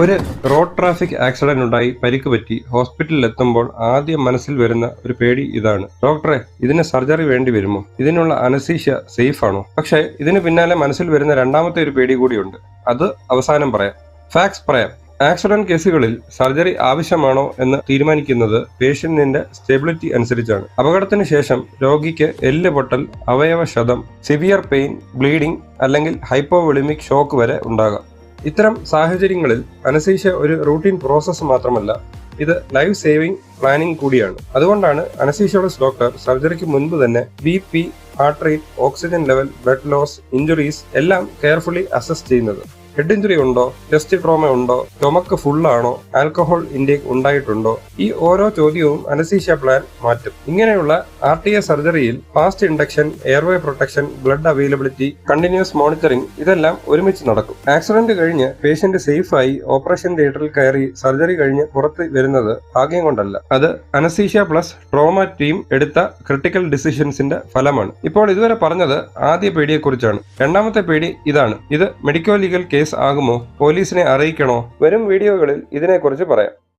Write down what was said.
ഒരു road traffic accident ഉണ്ടായി പരിക്ക് പറ്റി. ഹോസ്പിറ്റലിൽ എത്തുമ്പോൾ ആദ്യം മനസ്സിൽ വരുന്ന ഒരു പേടി ഇതാണ്. ഡോക്ടറെ ഇതിന് സർജറി വേണ്ടി വരുമോ? ഇതിനുള്ള അനസീഷ്യ സേഫ് ആണോ? പക്ഷേ ഇതിന് പിന്നാലെ മനസ്സിൽ വരുന്ന രണ്ടാമത്തെ ഒരു പേടി കൂടിയുണ്ട്. അത് അവസാനം പറയാം. ഫാക്സ് പറയാം. ആക്സിഡന്റ് കേസുകളിൽ സർജറി ആവശ്യമാണോ എന്ന് തീരുമാനിക്കുന്നത് പേഷ്യന്റിന്റെ സ്റ്റെബിലിറ്റി അനുസരിച്ചാണ്. അപകടത്തിന് ശേഷം രോഗിക്ക് എല്ല് പൊട്ടൽ അവയവ ശതം സിവിയർ പെയിൻ ബ്ലീഡിംഗ് അല്ലെങ്കിൽ ഹൈപ്പോവെളിമിക് ഷോക്ക് വരെ ഉണ്ടാകാം. ഇത്തരം സാഹചര്യങ്ങളിൽ അനസീഷ്യ ഒരു റൂട്ടീൻ പ്രോസസ്സ് മാത്രമല്ല ഇത് ലൈഫ് സേവിംഗ് പ്ലാനിംഗ് കൂടിയാണ്. അതുകൊണ്ടാണ് അനസീഷ്യോളജിസ്റ്റ് ഡോക്ടർ സർജറിക്ക് മുൻപ് തന്നെ B P heart rate oxygen level blood loss injuries എല്ലാം കെയർഫുള്ളി അസസ് ചെയ്യുന്നത്. ഹെഡ് ഇഞ്ചുറി ഉണ്ടോ? ചെസ്റ്റ് ട്രോമ ഉണ്ടോ? ചുമക്ക് ഫുള്ളാണോ ആൽക്കഹോൾ ഇൻടേക്ക് ഉണ്ടായിട്ടുണ്ടോ? ഈ ഓരോ ചോദ്യവും അനസീഷ്യ പ്ലാൻ മാറ്റും. ഇങ്ങനെയുള്ള R T A സർജറിയിൽ fast induction airway protection blood availability continuous monitoring ഇതെല്ലാം ഒരുമിച്ച് നടക്കും. ആക്സിഡന്റ് കഴിഞ്ഞ് പേഷ്യന്റ് സേഫായി ഓപ്പറേഷൻ തിയേറ്ററിൽ കയറി സർജറി കഴിഞ്ഞ് പുറത്ത് വരുന്നത് ഭാഗ്യം കൊണ്ടല്ല. അത് അനസീഷ്യ പ്ലസ് ട്രോമ ടീം എടുത്ത ക്രിട്ടിക്കൽ ഡിസിഷൻസിന്റെ ഫലമാണ്. ഇപ്പോൾ ഇതുവരെ പറഞ്ഞത് ആദ്യ പേടിയെക്കുറിച്ചാണ്. രണ്ടാമത്തെ പേടി ഇതാണ്. ഇത് മെഡിക്കോ ലീഗൽ കേസ് ആകുമോ? പോലീസിനെ അറിയിക്കണോ? വരും വീഡിയോകളിൽ ഇതിനെക്കുറിച്ച് പറയാം.